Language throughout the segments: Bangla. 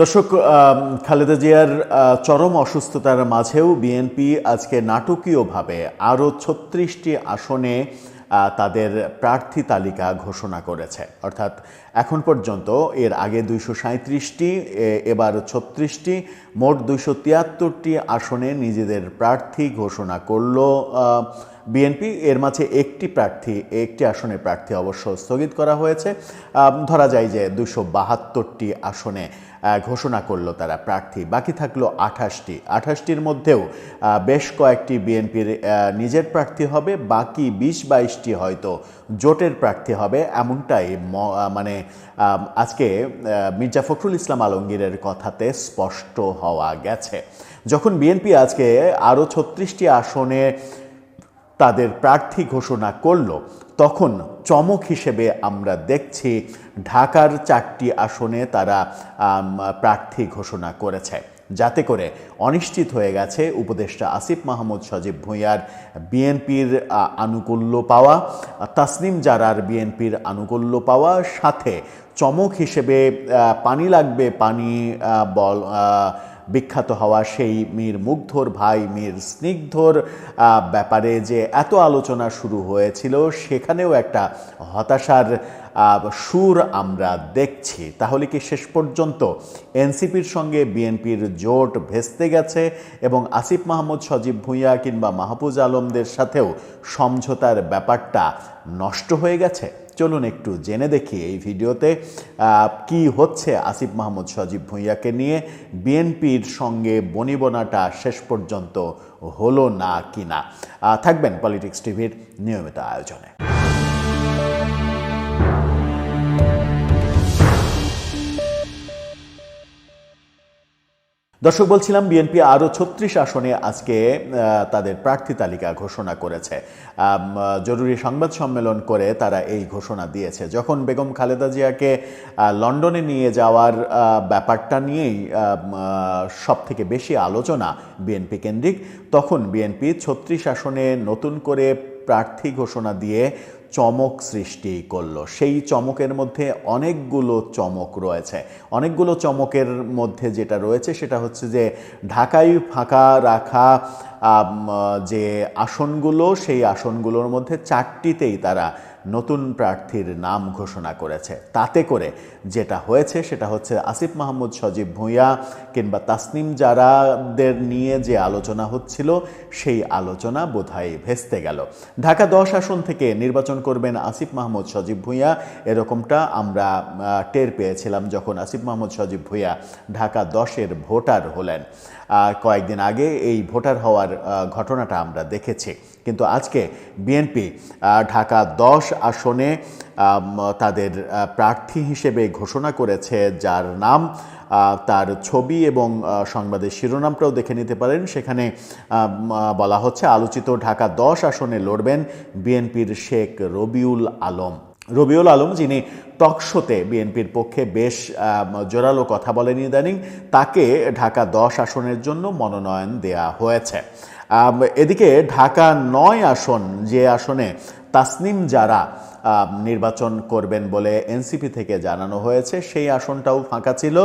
দর্শক খালেদা জিয়ার চরম অসুস্থতার মাঝেও বিএনপি আজকে নাটকীয়ভাবে আরও ছত্রিশটি আসনে তাদের প্রার্থী তালিকা ঘোষণা করেছে। অর্থাৎ এখন পর্যন্ত এর আগে দুইশো সাঁত্রিশটি এবার ছত্রিশটি, মোট দুইশো তিয়াত্তরটি আসনে নিজেদের প্রার্থী ঘোষণা করল বিএনপি। এর মাঝে একটি প্রার্থী, একটি আসনের প্রার্থী অবশ্য স্থগিত করা হয়েছে। ধরা যায় যে দুশো বাহাত্তরটি আসনে ঘোষণা করল তারা প্রার্থী। বাকি থাকল আঠাশটি। আঠাশটির মধ্যেও বেশ কয়েকটি বিএনপির নিজের প্রার্থী হবে, বাকি বিশ বাইশটি হয়তো জোটের প্রার্থী হবে, এমনটাই মানে আজকে মির্জা ফখরুল ইসলাম আলমগীরের কথাতে স্পষ্ট হওয়া গেছে। যখন বিএনপি আজকে আরও ছত্রিশটি আসনে তাদের প্রার্থী ঘোষণা করল, তখন চমক হিসেবে আমরা দেখছি ঢাকার চারটি আসনে তারা প্রার্থী ঘোষণা করেছে। যাতে করে অনিশ্চিত হয়ে গেছে উপদেষ্টা আসিফ মাহমুদ, সজীব ভূঁইয়ার বিএনপির আনুকূল্য পাওয়া, তাসনিম জারার বিএনপির আনুকূল্য পাওয়া, সাথে চমক হিসেবে পানি লাগবে পানি বল বিখ্যাত হওয়া সেই মীর মুগ্ধর ভাই, মীর স্নিগ্ধর ব্যাপারে যে এত আলোচনা শুরু হয়েছিল, সেখানেও একটা হতাশার সুর আমরা দেখছি। তাহলে কি শেষ পর্যন্ত এনসিপির সঙ্গে বিএনপির জোট ভেস্তে গেছে এবং আসিফ মাহমুদ, সজীব ভূঁইয়া কিংবা মাহফুজ আলমদের সাথেও সমঝোতার ব্যাপারটা নষ্ট হয়ে গেছে? চলুন একটু জেনে দেখি এই ভিডিওতে কি হচ্ছে আসিফ মাহমুদ সজীব ভুঁইয়াকে নিয়ে। বিএনপির সঙ্গে বনিবনাটা শেষ পর্যন্ত হলো না কি না। থাকবেন পলিটিক্স টিভির নিয়মিত আয়োজনে। দর্শক, বলছিলাম বিএনপি আরও ছত্রিশ আসনে আজকে তাদের প্রার্থী তালিকা ঘোষণা করেছে। জরুরি সংবাদ সম্মেলন করে তারা এই ঘোষণা দিয়েছে। যখন বেগম খালেদা জিয়াকে লন্ডনে নিয়ে যাওয়ার ব্যাপারটা নিয়েই সব থেকে বেশি আলোচনা বিএনপি কেন্দ্রিক, তখন বিএনপি ছত্রিশ আসনে নতুন করে প্রার্থী ঘোষণা দিয়ে চমক সৃষ্টি করল। সেই চমকের মধ্যে অনেকগুলো চমক রয়েছে। অনেকগুলো চমকের মধ্যে যেটা রয়েছে সেটা হচ্ছে যে ঢাকায় ফাঁকা রাখা যে আসনগুলো, সেই আসনগুলোর মধ্যে চারটিতেই তারা নতুন প্রার্থীর নাম ঘোষণা করেছে। তাতে করে যেটা হয়েছে সেটা হচ্ছে আসিফ মাহমুদ, সজীব ভূঁইয়া কিংবা তাসনিম জারাদের নিয়ে যে আলোচনা হচ্ছিল, সেই আলোচনা বোধহয় ভেস্তে গেল। ঢাকা দশ আসন থেকে নির্বাচন করবেন আসিফ মাহমুদ, সজীব ভূঁইয়া। এরকমটা আমরা টের পেয়েছিলাম যখন আসিফ মাহমুদ, সজীব ভূঁইয়া ঢাকা দশের ভোটার হলেন। কয়েকদিন আগে এই ভোটার হওয়ার ঘটনাটা আমরা দেখেছি। কিন্তু আজকে বিএনপি ঢাকা দশ আসনে তাদের প্রার্থী হিসেবে ঘোষণা করেছে, যার নাম তার ছবি এবং সংবাদের শিরোনামটাও দেখে নিতে পারেন। সেখানে বলা হচ্ছে, আলোচিত ঢাকা দশ আসনে লড়বেন বিএনপির শেখ রবিউল আলম। রবিউল আলম, যিনি টকশোতে বিএনপির পক্ষে বেশ জোরালো কথা বলেন ইদানিং, তাকে ঢাকা দশ আসনের জন্য মনোনয়ন দেয়া হয়েছে। এদিকে ঢাকা নয় আসন, যে আসনে তাসনিম যারা নির্বাচন করবেন বলে এনসিপি থেকে জানানো হয়েছে, সেই আসনটাও ফাঁকা ছিল।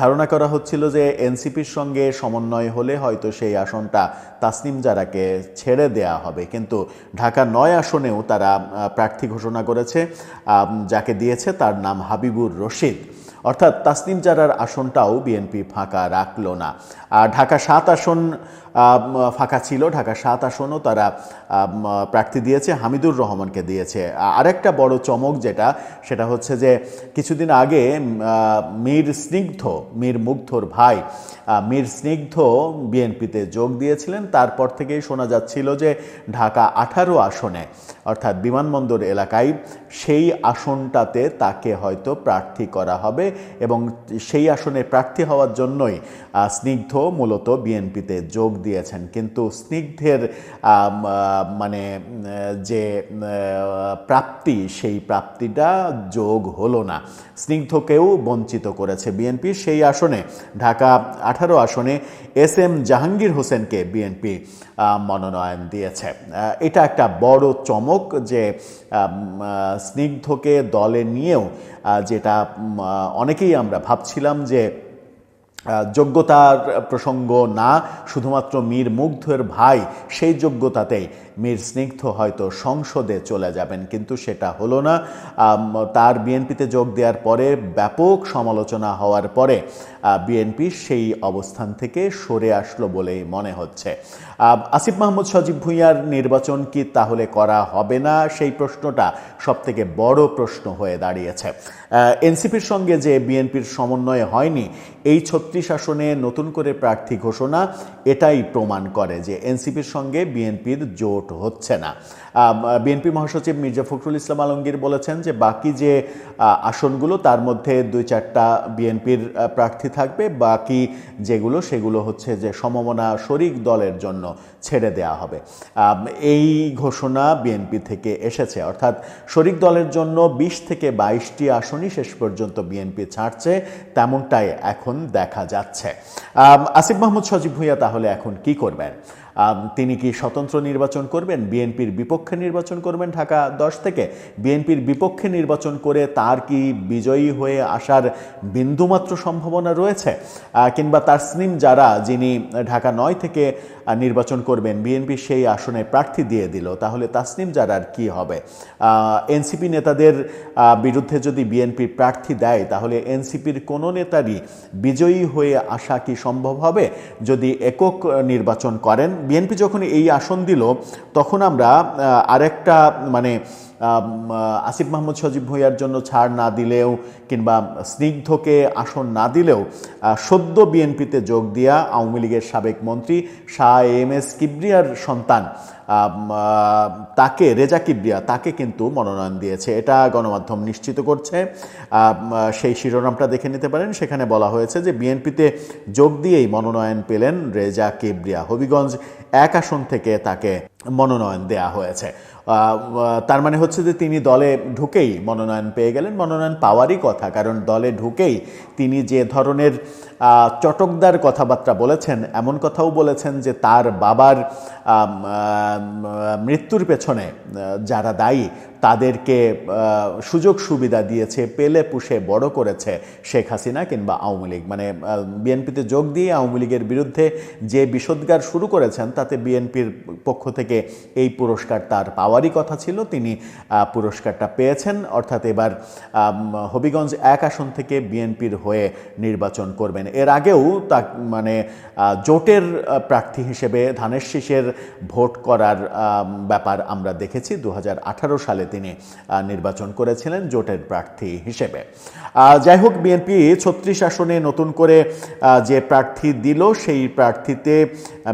ধারণা করা হচ্ছিল যে এনসিপির সঙ্গে সমন্বয় হলে হয়তো সেই আসনটা তাসনিম জারাকে ছেড়ে দেয়া হবে। কিন্তু ঢাকা নয় আসনেও তারা প্রার্থী ঘোষণা করেছে যাকে দিয়েছে তার নাম হাবিবুর রশিদ। অর্থাৎ তাসনিম জারার আসনটাও বিএনপি ফাঁকা রাখল না। আর ঢাকা সাত আসন ফাঁকা ছিল, ঢাকা সাত আসনও তারা প্রার্থী দিয়েছে, হামিদুর রহমানকে দিয়েছে। আরেকটা বড় চমক যেটা, সেটা হচ্ছে যে কিছুদিন আগে মীর স্নিগ্ধ, মীর মুগ্ধর ভাই মীর স্নিগ্ধ বিএনপিতে যোগ দিয়েছিলেন। তারপর থেকেই শোনা যাচ্ছিল যে ঢাকা আঠারো আসনে, অর্থাৎ বিমানবন্দর এলাকায় সেই আসনটাতে তাকে হয়তো প্রার্থী করা হবে এবং সেই আসনে প্রার্থী হওয়ার জন্যই স্নিগ্ধ মূলত বিএনপিতে যোগ দিয়েছেন। কিন্তু স্নিগ্ধের মানে যে প্রাপ্তি, সেই প্রাপ্তিটা যোগ হলো না। স্নিগ্ধকেও বঞ্চিত করেছে বিএনপি সেই আসনে, ঢাকা আঠারো আসনে এস এম জাহাঙ্গীর হোসেনকে বিএনপি মনোনয়ন দিয়েছে। এটা একটা বড় চমক যে স্নিগ্ধকে দলে নিয়েও যেটা অনেকেই আমরা ভাবছিলাম যে যোগ্যতার প্রসঙ্গ না, শুধুমাত্র মীর মুগ্ধের ভাই সেই যোগ্যতাতেই মীর স্নিগ্ধ হয়তো সংসদে চলে যাবেন, কিন্তু সেটা হলো না। তার বিএনপিতে যোগ দেওয়ার পরে ব্যাপক সমালোচনা হওয়ার পরে বিএনপি সেই অবস্থান থেকে সরে আসলো বলেই মনে হচ্ছে। আসিফ মাহমুদ সজীব ভুঁইয়ার নির্বাচন কি তাহলে করা হবে না? সেই প্রশ্নটা সবথেকে বড় প্রশ্ন হয়ে দাঁড়িয়েছে। এনসিপির সঙ্গে যে বিএনপির সমন্বয় হয়নি, এই ছত্রিশ আসনে নতুন করে প্রার্থী ঘোষণা, এটাই প্রমাণ করে যে এনসিপির সঙ্গে বিএনপির জোট হচ্ছে না। বিএনপি মহাসচিব মির্জা ফখরুল ইসলাম আলমগীর বলেছেন যে বাকি যে আসনগুলো তার মধ্যে দুই চারটা বিএনপির প্রার্থী থাকবে, বাকি যেগুলো সেগুলো হচ্ছে যে সমমনা শরিক দলের জন্য ছেড়ে দেয়া হবে। এই ঘোষণা বিএনপি থেকে এসেছে। অর্থাৎ শরিক দলের জন্য বিশ থেকে বাইশটি আসনই শেষ পর্যন্ত বিএনপি ছাড়ছে, তেমনটাই এখন দেখা যাচ্ছে। আসিফ মাহমুদ সজীব ভুইয়া তাহলে এখন কি করবেন? তিনি কি স্বতন্ত্র নির্বাচন করবেন? বিএনপির বিপক্ষে নির্বাচন করবেন ঢাকা দশ থেকে। বিএনপির বিপক্ষে নির্বাচন করে তার কি বিজয়ী হয়ে আসার বিন্দুমাত্র সম্ভাবনা রয়েছে? কিংবা তাসনিম যারা, যিনি ঢাকা নয় থেকে নির্বাচন করবেন, বিএনপি সেই আসনে প্রার্থী দিয়ে দিল, তাহলে তাসনিম যারার কি হবে? এনসিপি নেতাদের বিরুদ্ধে যদি বিএনপি প্রার্থী দেয়, তাহলে এনসিপির কোনো নেতারই বিজয়ী হয়ে আসা কি সম্ভব হবে? যদি একক নির্বাচন করেন বিএনপি যখন এই আসন দিল তখন আমরা আরেকটা মানে আসিফ মাহমুদ সজীব ভুঁইয়ার জন্য ছাড় না দিলেও কিংবা স্নিগ্ধকে আসন না দিলেও সদ্য বিএনপিতে যোগ দিয়া আওয়ামী লীগের সাবেক মন্ত্রী শাহ এম এস কিবরিয়ার সন্তান তাকে, রেজা কিবরিয়া, তাকে কিন্তু মনোনয়ন দিয়েছে। এটা গণমাধ্যম নিশ্চিত করছে। সেই শিরোনামটা দেখে নিতে পারেন। সেখানে বলা হয়েছে যে বিএনপিতে যোগ দিয়েই মনোনয়ন পেলেন রেজা কিবরিয়া। হবিগঞ্জ এক আসন থেকে তাকে মনোনয়ন দেয়া হয়েছে। তার মানে হচ্ছে যে তিনি দলে ঢুকেই মনোনয়ন পেয়ে গেলেন, মনোনয়ন পাওয়ারই কথা। কারণ দলে ঢুকেই তিনি যে ধরনের চটকদার কথাবার্তা বলেছেন, এমন কথাও বলেছেন যে তার বাবার মৃত্যুর পেছনে যারা দায়ী, তাদেরকে সুযোগ সুবিধা দিয়েছে, পেলে পুষে বড় করেছে শেখ হাসিনা কিংবা আওয়ামী লীগ। মানে বিএনপিতে যোগ দিয়ে আওয়ামী লীগের বিরুদ্ধে যে বিষোদ্গার শুরু করেছেন, তাতে বিএনপির পক্ষ থেকে এই পুরস্কার তার পাওয়ারই কথা ছিল। তিনি পুরস্কারটা পেয়েছেন। অর্থাৎ এবার হবিগঞ্জ এক আসন থেকে বিএনপির হয়ে নির্বাচন করবেন। এর আগেও তা মানে জোটের প্রার্থী হিসেবে ধানের শীষের ভোট করার ব্যাপার আমরা দেখেছি। দু হাজার আঠারো সালে তিনি নির্বাচন করেছিলেন জোটের প্রার্থী হিসেবে। যাই হোক, বিএনপি ছত্রিশ আসনে নতুন করে যে প্রার্থী দিল, সেই প্রার্থীতে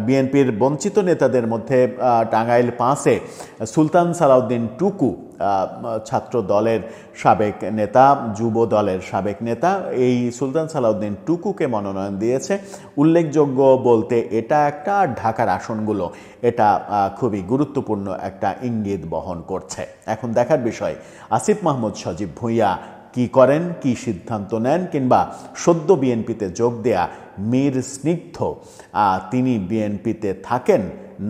বিএনপির বঞ্চিত নেতাদের মধ্যে টাঙ্গাইল পাঁচে সুলতান সালাউদ্দিন টুকু ছাত্র দলের সাবেক নেতা, যুব দলের সাবেক নেতা, এই সুলতান সালাউদ্দিন টুকুকে মনোনয়ন দিয়েছে। উল্লেখযোগ্য বলতে এটা একটা ঢাকার আসনগুলো, এটা খুবই গুরুত্বপূর্ণ একটা ইঙ্গিত বহন করছে। এখন দেখার বিষয়, আসিফ মাহমুদ সজীব ভুঁইয়া কি করেন, কি সিদ্ধান্ত নেন, কিংবা সদ্য বিএনপিতে যোগ দেয়া মীর স্নিগ্ধ তিনি বিএনপিতে থাকেন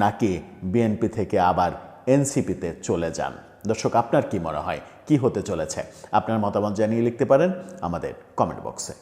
নাকি বিএনপি থেকে আবার এনসিপিতে চলে যান। দর্শক, আপনার কি মনে হয়? কি হতে চলেছে? আপনার মতামত জানিয়ে লিখতে পারেন আমাদের কমেন্ট বক্সে